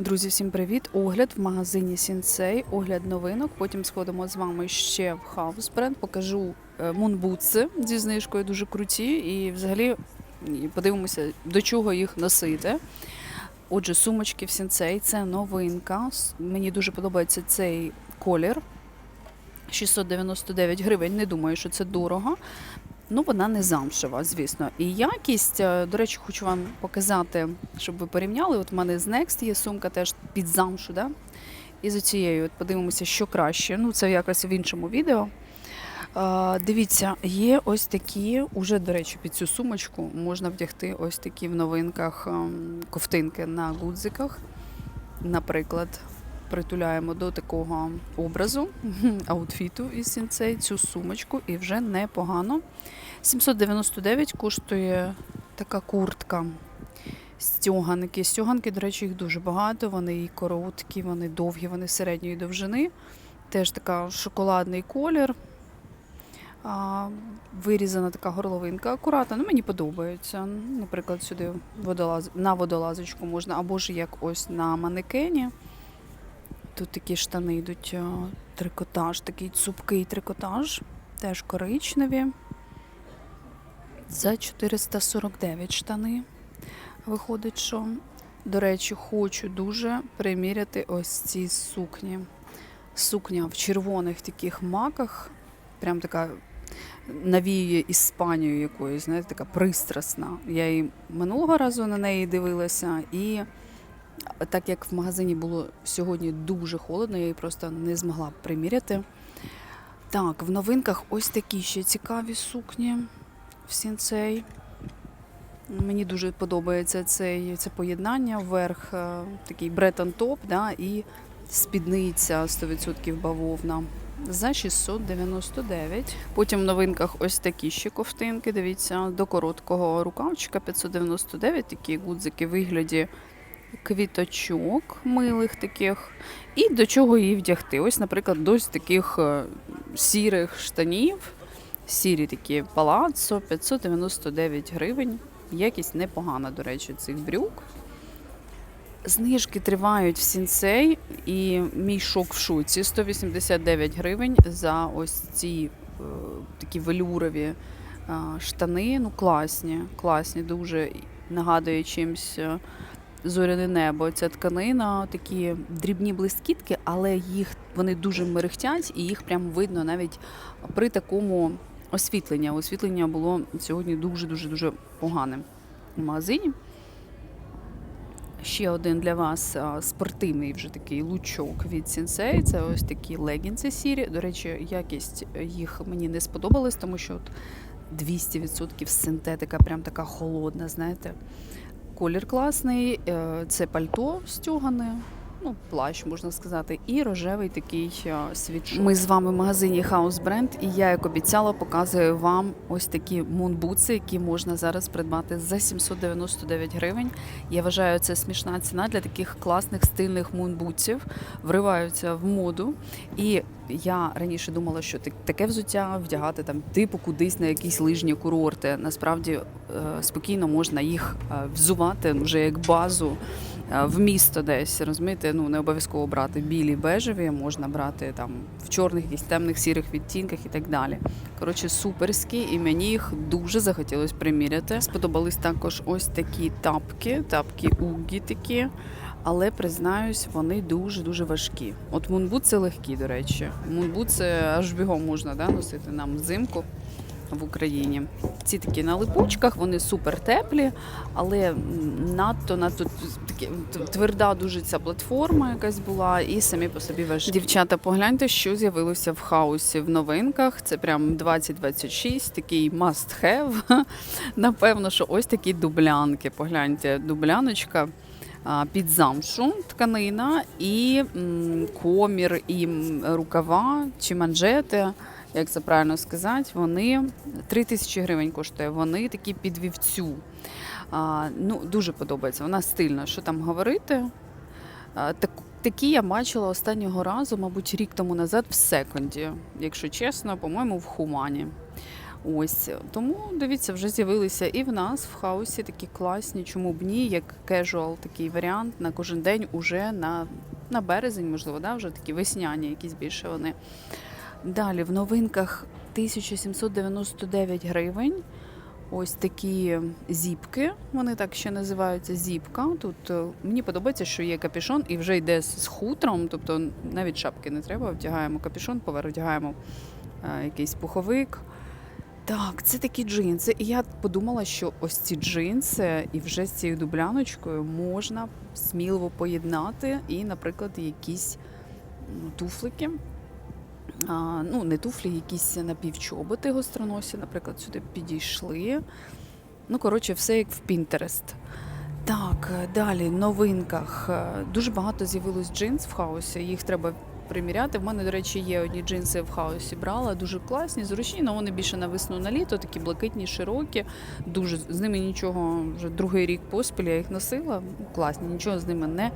Друзі, всім привіт! Огляд в магазині Сінсей, огляд новинок. Потім сходимо з вами ще в House Brand, покажу е, мунбутси зі знижкою дуже круті. І взагалі подивимося, до чого їх носити. Отже, сумочки в Сінсей це новинка. Мені дуже подобається цей колір. 699 гривень. Не думаю, що це дорого. Ну, вона не замшева, звісно. І якість, е, до речі, хочу вам показати, щоб ви порівняли. От у мене з Next є сумка теж під замшу, да? І з оцією от подивимося, що краще. Ну, це якось в іншому відео. Е, дивіться, є ось такі, уже, до речі, під цю сумочку можна вдягти ось такі в новинках ем, ковтинки на гудзиках. Наприклад, притуляємо до такого образу, аутфіту із сінцей, цю сумочку, і вже непогано. 799 коштує така куртка. Стяганки. Стяганки, до речі, їх дуже багато. Вони і короткі, вони довгі, вони середньої довжини. Теж така шоколадний колір. А, вирізана така горловинка. Акуратна. Ну, мені подобається. Наприклад, сюди водолаз... на водолазочку можна, або ж як ось на манекені. Тут такі штани йдуть трикотаж, такий цупкий трикотаж, теж коричневі. За 449 штани. Виходить, що, до речі, хочу дуже приміряти ось ці сукні. Сукня в червоних таких маках, прям така навіює Іспанію якоюсь, знаєте, така пристрасна. Я і минулого разу на неї дивилася, і так як в магазині було сьогодні дуже холодно, я її просто не змогла приміряти. Так, в новинках ось такі ще цікаві сукні в сінцей. Мені дуже подобається цей, це поєднання вверх, е, такий бретон топ, да, і спідниця 100% бавовна за 699. Потім в новинках ось такі ще ковтинки. Дивіться, до короткого рукавчика 599, такі гудзики вигляді квіточок милих таких. І до чого її вдягти. Ось, наприклад, до таких е, сірих штанів. Сірі такі палаццо, 599 гривень. Якість непогана, до речі, цих брюк. Знижки тривають в сінцей, і мій шок в шуці 189 гривень за ось ці е, такі велюрові е, штани. Ну, класні, класні, дуже нагадує чимось е, зоряне небо. Ця тканина, такі дрібні блискітки, але їх вони дуже мерехтять, і їх прям видно навіть при такому освітленні. Освітлення було сьогодні дуже дуже поганим в магазині. Ще один для вас спортивний вже такий лучок від Sensei. Це ось такі легінси сірі. До речі, якість їх мені не сподобалась, тому що от 200% синтетика, прям така холодна, знаєте. Колір класний, е, це пальто стюгане, ну, плащ, можна сказати, і рожевий такий е, світшот. Ми з вами в магазині House Brand, і я, як обіцяла, показую вам ось такі мунбутси, які можна зараз придбати за 799 гривень. Я вважаю, це смішна ціна для таких класних стильних мунбутсів. Вриваються в моду. І я раніше думала, що таке взуття вдягати там типу кудись на якісь лижні курорти. Насправді е, спокійно можна їх е, взувати вже як базу е, в місто десь. Розумієте, ну не обов'язково брати білі бежеві, можна брати там в чорних, якісь темних сірих відтінках і так далі. Коротше, суперські, і мені їх дуже захотілося приміряти. Сподобались також ось такі тапки, тапки угі такі. Але признаюсь, вони дуже дуже важкі. От мунбутси легкі, до речі. Мунбутси аж бігом можна да, носити нам взимку в Україні. Ці такі на липучках, вони супер теплі, але надто надто такі тверда дуже ця платформа якась була, і самі по собі важкі. Дівчата, погляньте, що з'явилося в хаусі в новинках. Це прям 2026, такий must have. Напевно, що ось такі дублянки. Погляньте, дубляночка під замшу тканина і комір, і рукава чи манжети. Як це правильно сказати, вони 3 тисячі гривень коштує. Вони такі під вівцю. Ну, дуже подобається. Вона стильна. Що там говорити? Так, такі я бачила останнього разу, мабуть, рік тому назад в секонді. Якщо чесно, по-моєму, в Хумані. Ось тому дивіться, вже з'явилися і в нас в хаусі такі класні, чому б ні, як кежуал такий варіант на кожен день уже на, на березень, можливо, да, вже такі весняні, якісь більше вони. Далі в новинках 1799 гривень. Ось такі зіпки, вони так ще називаються зіпка. Тут е, мені подобається, що є капюшон і вже йде з хутром, тобто навіть шапки не треба, вдягаємо капюшон, поверх вдягаємо е, якийсь пуховик. Так, це такі джинси. І я подумала, що ось ці джинси і вже з цією дубляночкою можна сміливо поєднати і, наприклад, якісь туфлики. А, ну, не туфлі, якісь напівчоботи гостроносі, наприклад, сюди підійшли. Ну, коротше, все як в Pinterest. Так, далі в новинках дуже багато з'явилось джинс в хаосі. Їх треба приміряти. В мене, до речі, є одні джинси в хаосі брала, дуже класні, зручні, але вони більше на весну на літо, такі блакитні, широкі. Дуже з ними нічого вже другий рік поспіль я їх носила. Класні, нічого з ними не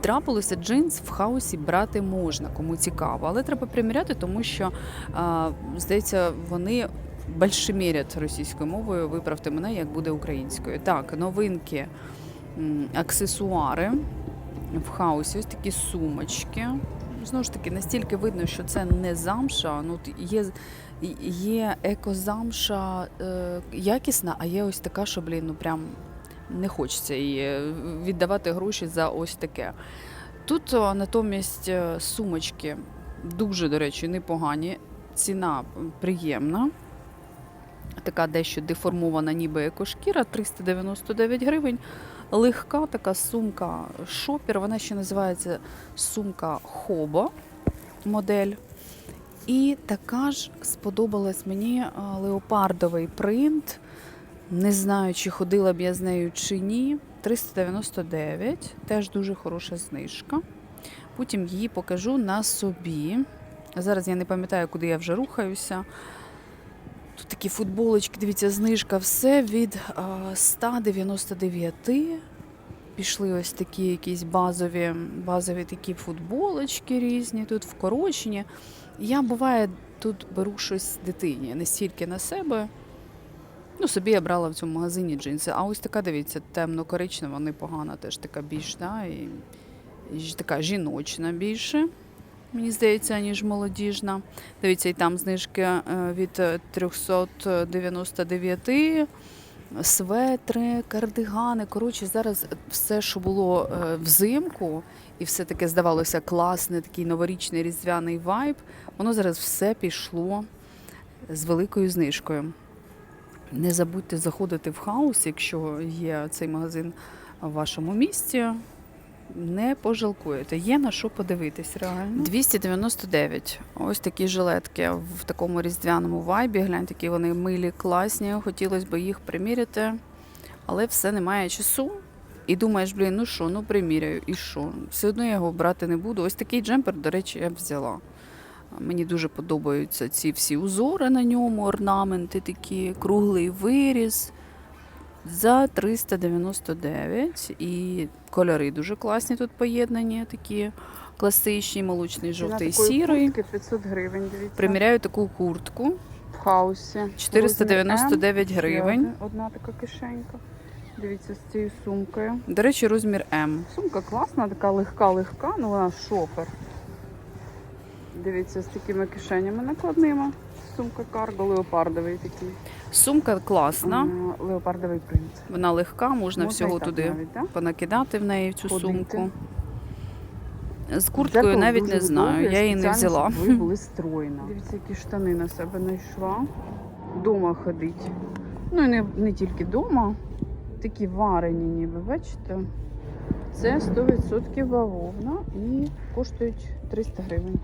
трапилося. Джинс в хаосі брати можна, кому цікаво, але треба приміряти, тому що а, здається, вони більшемірять російською мовою. Виправте мене, як буде українською. Так, новинки, аксесуари в хаосі. Ось такі сумочки. Знову ж таки, настільки видно, що це не замша. Ну, є, є екозамша е, якісна, а є ось така, що, блін, ну прям не хочеться її е, віддавати гроші за ось таке. Тут о, натомість е, сумочки дуже, до речі, непогані. Ціна приємна. Така дещо деформована, ніби екошкіра, 399 гривень. Легка така сумка шопер, вона ще називається сумка Хобо модель. І така ж сподобалась мені леопардовий принт. Не знаю, чи ходила б я з нею чи ні. 399, теж дуже хороша знижка. Потім її покажу на собі. Зараз я не пам'ятаю, куди я вже рухаюся. Тут такі футболочки, дивіться, знижка, все від а, 199. Пішли ось такі якісь базові, базові такі футболочки різні, тут вкорочені. Я буває тут беру щось дитині, не стільки на себе. Ну, собі я брала в цьому магазині джинси. А ось така, дивіться, темно-коричнева, непогана, теж така більш, да, і, і така жіночна більше, мені здається, ніж молодіжна. Дивіться, і там знижки е, від е, 399, светри, кардигани. Коротше, зараз все, що було е, взимку, і все таке здавалося класне, такий новорічний різдвяний вайб, воно зараз все пішло з великою знижкою. Не забудьте заходити в хаус, якщо є цей магазин в вашому місті. Не пожалкуєте. Є на що подивитись реально. 299. Ось такі жилетки в такому різдвяному вайбі. Гляньте, які вони милі, класні. Хотілося б їх приміряти, але все немає часу. І думаєш, блін, ну що, ну приміряю, і що? Все одно я його брати не буду. Ось такий джемпер, до речі, я б взяла. Мені дуже подобаються ці всі узори на ньому, орнаменти такі, круглий виріз за 399. І кольори дуже класні тут поєднані, такі класичні, молочний, жовтий, сірий. 500 гривень, дивіться. Приміряю таку куртку. в хаусі. 499 гривень. Одна така кишенька. Дивіться, з цією сумкою. До речі, розмір М. Сумка класна, така легка-легка, ну вона шофер. Дивіться, з такими кишенями накладними. Сумка карго, леопардовий такий. Сумка класна, Леопардовий принт. вона легка, можна і всього туди навіть, да? понакидати в неї в цю Ходити. сумку. З курткою Дзеркало навіть не знаю, я її не взяла. Ви були стройна. Дивіться, які штани на себе знайшла. Дома ходить. Ну і не, не тільки дома. Такі варені, ніби, бачите? Це 100% бавовна і коштують 300 гривень.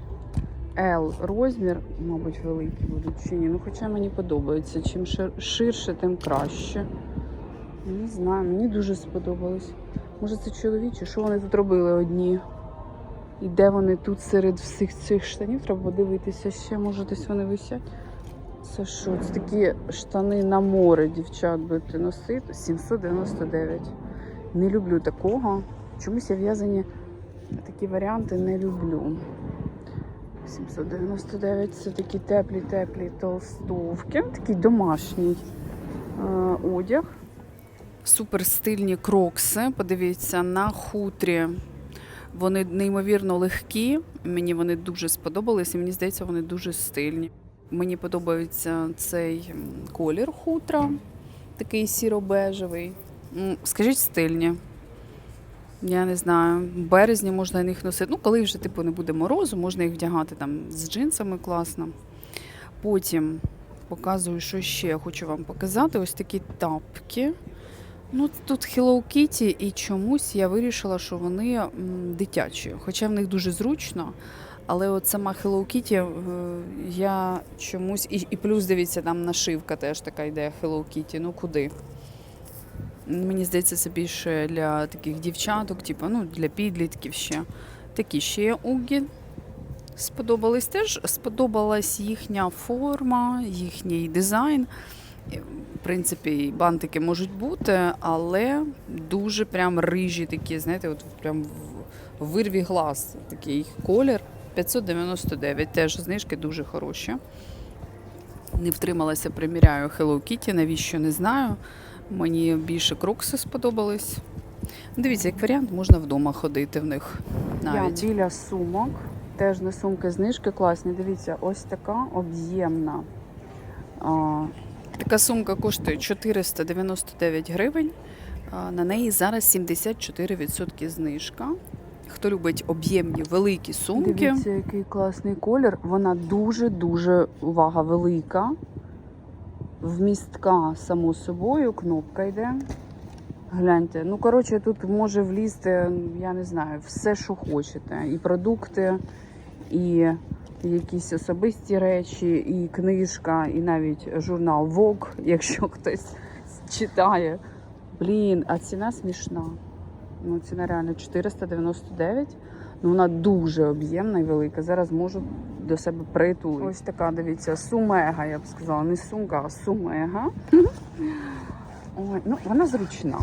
L розмір, мабуть, великі будуть чи ні. Ну, хоча мені подобається. Чим ширше, тим краще. Не знаю, мені дуже сподобалось. Може це чоловічі? Що вони тут робили одні? І де вони тут серед всіх цих штанів? Треба подивитися ще, може десь вони висять. Це що? Це такі штани на море, дівчат будете носити. 799. Не люблю такого. Чомусь я в'язані такі варіанти не люблю. 799 це такі теплі-теплі толстовки, такий домашній е, одяг. Супер стильні крокси. Подивіться на хутрі. Вони неймовірно легкі. Мені вони дуже сподобались, і мені здається, вони дуже стильні. Мені подобається цей колір хутра, такий сіро-бежевий. Скажіть, стильні. Я не знаю. В березні можна їх носити. Ну, коли вже типу не буде морозу, можна їх вдягати там з джинсами класно. Потім показую, що ще я хочу вам показати. Ось такі тапки. Ну, тут Hello Kitty, і чомусь я вирішила, що вони дитячі. Хоча в них дуже зручно. Але от сама Hello Kitty, е, я чомусь. І плюс дивіться, там нашивка теж така йде Hello Kitty. Ну куди? Мені здається, це більше для таких дівчаток, типу, ну, для підлітків ще. Такі ще є угі. Сподобались теж. Сподобалась їхня форма, їхній дизайн. В принципі, бантики можуть бути, але дуже прям рижі такі, знаєте, от прям вирві глаз такий колір. 599, теж знижки дуже хороші. Не втрималася, приміряю Hello Kitty, навіщо не знаю. Мені більше крокси сподобались. Дивіться, як варіант, можна вдома ходити в них навіть. Я біля сумок. Теж не сумки, знижки класні. Дивіться, ось така об'ємна. А, Така сумка коштує 499 гривень. На неї зараз 74% знижка. Хто любить об'ємні великі сумки, Дивіться, який класний колір. Вона дуже-дуже увага велика. Вмістка, само собою, кнопка йде. Гляньте. Ну, коротше, тут може влізти, я не знаю, все, що хочете. І продукти, і якісь особисті речі, і книжка, і навіть журнал Vogue, якщо хтось читає. Блін, а ціна смішна. Ну, ціна реально 499. Ну, вона дуже об'ємна і велика. Зараз можу до себе притулити. Ось така, дивіться, сумега, я б сказала. Не сумка, а сумега. Ой, ну, вона зручна.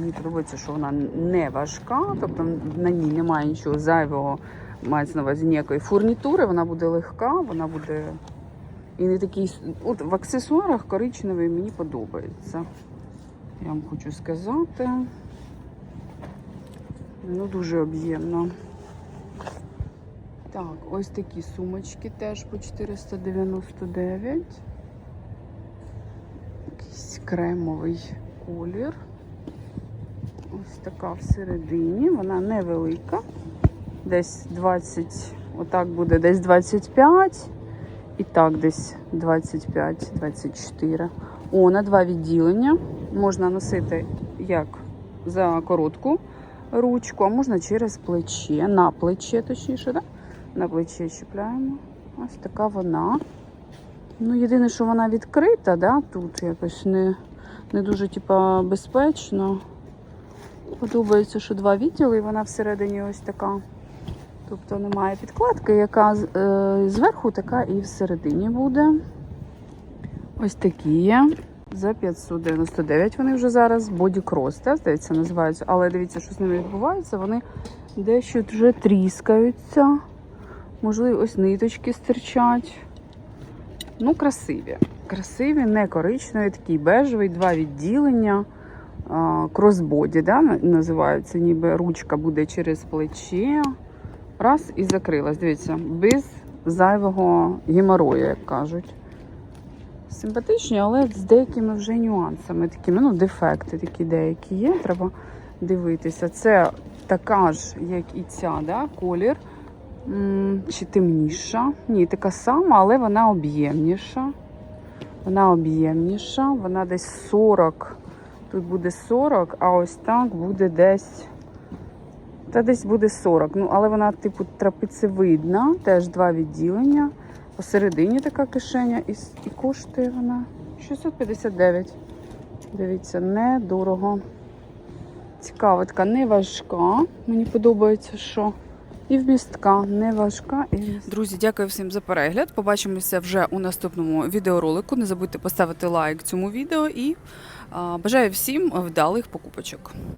Мені подобається, що вона не важка, тобто на ній немає нічого зайвого, мається на увазі ніякої фурнітури, вона буде легка, вона буде і не такий. От в аксесуарах коричневий мені подобається. Я вам хочу сказати. Ну, дуже об'ємно. Так, ось такі сумочки теж по 499. Якийсь кремовий колір. Ось така всередині. Вона невелика. Десь 20, отак буде десь 25. І так десь 25-24. О, на два відділення. Можна носити як за коротку ручку, а можна через плече, на плече, точніше, да? на плече чіпляємо. Ось така вона. Ну, єдине, що вона відкрита, да? тут якось не, не дуже типа, безпечно. Подобається, що два відділи, і вона всередині ось така. Тобто немає підкладки, яка е, зверху така і всередині буде. Ось такі є. За 599 вони вже зараз. Бодікрос, да, здається, називаються. Але дивіться, що з ними відбувається. Вони дещо вже тріскаються. Можливо, ось ниточки стирчать. Ну, красиві. Красиві, не коричневі, такий бежевий, два відділення. Кросбоді, да, на- називаються, ніби ручка буде через плече. Раз і закрилась. Дивіться, без зайвого геморою, як кажуть. Симпатичні, але з деякими вже нюансами, такими, ну, дефекти такі деякі є. Треба дивитися. Це така ж, як і ця, да, колір. Чи темніша? Ні, така сама, але вона об'ємніша. Вона об'ємніша, вона десь 40. Тут буде 40, а ось так буде десь. Та десь буде 40. Ну, але вона, типу, трапецевидна, теж два відділення. Посередині така кишеня і, і коштує вона 659. Дивіться, недорого. Цікава, така не важка. Мені подобається, що і вмістка не важка, і. Друзі, дякую всім за перегляд. Побачимося вже у наступному відеоролику. Не забудьте поставити лайк цьому відео і а, бажаю всім вдалих покупочок.